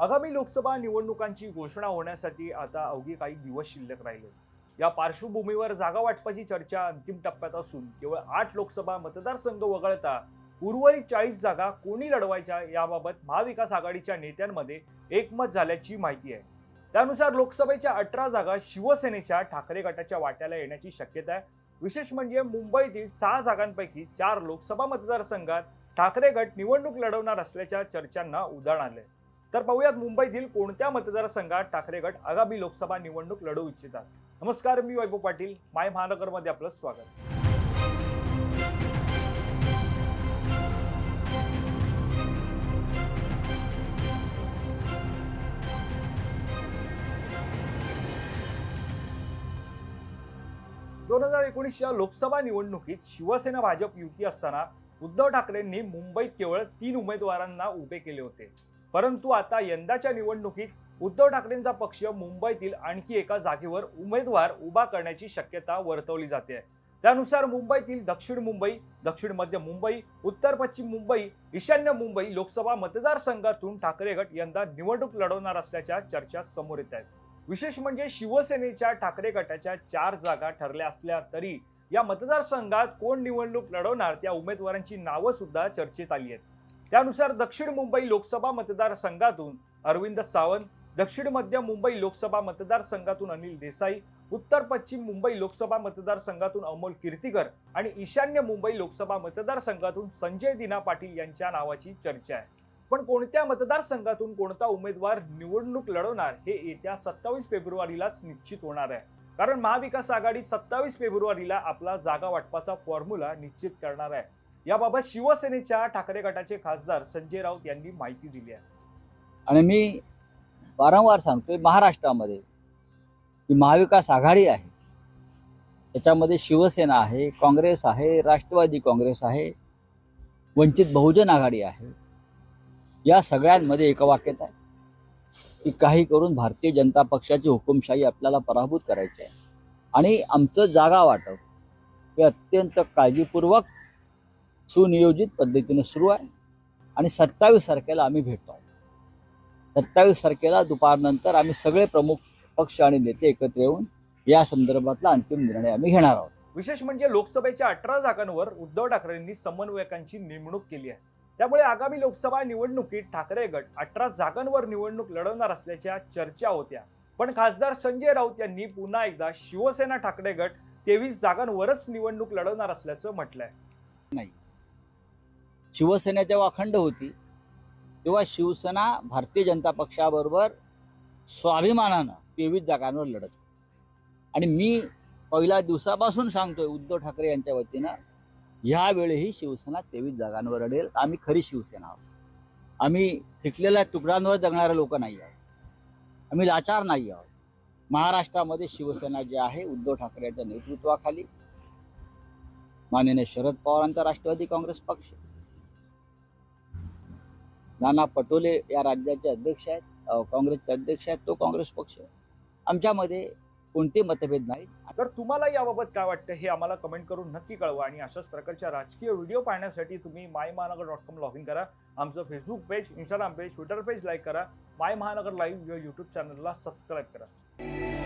आगामी लोकसभा निवडणुकांची घोषणा होण्यासाठी आता अवघे काही दिवस शिल्लक राहिले. या पार्श्वभूमीवर जागा वाटपाची चर्चा अंतिम टप्प्यात असून केवळ आठ लोकसभा मतदारसंघ वगळता उर्वरित चाळीस जागा कोणी लढवायच्या याबाबत महाविकास आघाडीच्या नेत्यांमध्ये एकमत झाल्याची माहिती आहे. त्यानुसार लोकसभेच्या अठरा जागा शिवसेनेच्या ठाकरे गटाच्या वाट्याला येण्याची शक्यता आहे. विशेष म्हणजे मुंबईतील सहा जागांपैकी चार लोकसभा मतदारसंघात ठाकरे गट निवडणूक लढवणार असल्याच्या चर्चांना उधाण आले तर पाहूयात मुंबईतील कोणत्या मतदारसंघात ठाकरे गट आगामी लोकसभा निवडणूक लढवू इच्छितात. नमस्कार मी वैभव पाटील. माय महानगरमध्ये आपलं स्वागत. दोन हजार एकोणीसच्या लोकसभा निवडणुकीत शिवसेना भाजप युती असताना उद्धव ठाकरेंनी मुंबईत केवळ तीन उमेदवारांना उभे केले होते. परंतु आता यंदाच्या निवडणुकीत उद्धव ठाकरेंचा पक्ष मुंबईतील आणखी एका जागेवर उमेदवार उभा करण्याची शक्यता वर्तवली जाते. त्यानुसार मुंबईतील दक्षिण मुंबई दक्षिण मध्य मुंबई उत्तर पश्चिम मुंबई ईशान्य मुंबई लोकसभा मतदारसंघातून ठाकरे गट यंदा निवडणूक लढवणार असल्याच्या चर्चा समोर येत आहेत. विशेष म्हणजे शिवसेनेच्या ठाकरे गटाच्या चार जागा ठरल्या असल्या तरी या मतदारसंघात कोण निवडणूक लढवणार त्या उमेदवारांची नावं सुद्धा चर्चेत आली आहेत. त्यानुसार दक्षिण मुंबई लोकसभा मतदारसंघातून अरविंद सावंत दक्षिण मध्य मुंबई लोकसभा मतदारसंघातून अनिल देसाई उत्तर पश्चिम मुंबई लोकसभा मतदारसंघातून अमोल कीर्तीकर आणि ईशान्य मुंबई लोकसभा मतदारसंघातून संजय दिना पाटील यांच्या नावाची चर्चा आहे. पण कोणत्या मतदारसंघातून कोणता उमेदवार निवडणूक लढवणार हे येत्या सत्तावीस फेब्रुवारीलाच निश्चित होणार आहे. कारण महाविकास आघाडी सत्तावीस फेब्रुवारीला आपला जागा वाटपाचा फॉर्म्युला निश्चित करणार आहे. याबाबत शिवसेनेच्या ठाकरे गटाचे खासदार संजय राऊत यांनी माहिती दिली आहे. आणि मी वारंवार सांगतोय महाराष्ट्रामध्ये की महाविकास आघाडी आहे त्याच्यामध्ये शिवसेना आहे काँग्रेस आहे राष्ट्रवादी काँग्रेस आहे वंचित बहुजन आघाडी आहे या सगळ्यांमध्ये एका वाक्यात आहे. की काही करून भारतीय जनता पक्षाची हुकुमशाही आपल्याला पराभूत करायची आहे. आणि आमचं जागा वाटप हे अत्यंत काळजीपूर्वक सुनियोजित पद्धतीने सुरू आहे. आणि सत्तावीस तारखेला आम्ही भेटतो. सत्तावीस तारखेला दुपारनंतर आम्ही सगळे प्रमुख पक्ष आणि नेते एकत्र येऊन या संदर्भातला अंतिम निर्णय आम्ही घेणार आहोत. विशेष म्हणजे लोकसभेच्या अठरा जागांवर उद्धव ठाकरेंनी समन्वयकांची नेमणूक केली आहे. त्यामुळे आगामी लोकसभा निवडणुकीत ठाकरे गट अठरा जागांवर निवडणूक लढवणार असल्याच्या चर्चा होत्या. पण खासदार संजय राऊत यांनी पुन्हा एकदा शिवसेना ठाकरे गट तेवीस जागांवरच निवडणूक लढवणार असल्याचं म्हटलंय. शिवसेना जेव्हा अखंड होती तेव्हा शिवसेना भारतीय जनता पक्षाबरोबर स्वाभिमानानं तेवीस जागांवर लढत होती. आणि मी पहिल्या दिवसापासून सांगतोय उद्धव ठाकरे यांच्या वतीनं ह्यावेळीही शिवसेना तेवीस जागांवर लढेल. आम्ही खरी शिवसेना आहोत. आम्ही टिकलेल्या तुकड्यांवर जगणारे लोक नाही आहोत. आम्ही लाचार नाही आहोत. महाराष्ट्रामध्ये शिवसेना जी आहे उद्धव ठाकरे यांच्या नेतृत्वाखाली माननीय शरद पवारांचा राष्ट्रवादी काँग्रेस पक्ष नाना पटोले या राज्याचे अध्यक्ष आहेत. काँग्रेसचे अध्यक्ष आहेत. तो काँग्रेस पक्ष आमच्यामध्ये कोणते मतभेद नाहीत. तर तुम्हाला याबाबत काय वाटतं हे आम्हाला कमेंट करून नक्की कळवा आणि अशाच प्रकारच्या राजकीय व्हिडिओ पाहण्यासाठी तुम्ही माय महानगर डॉट कॉम लॉग इन करा. आमचं Facebook page Instagram page Twitter page like करा. माय महानगर लाईव्ह या यूट्यूब चॅनलला सबस्क्राईब करा.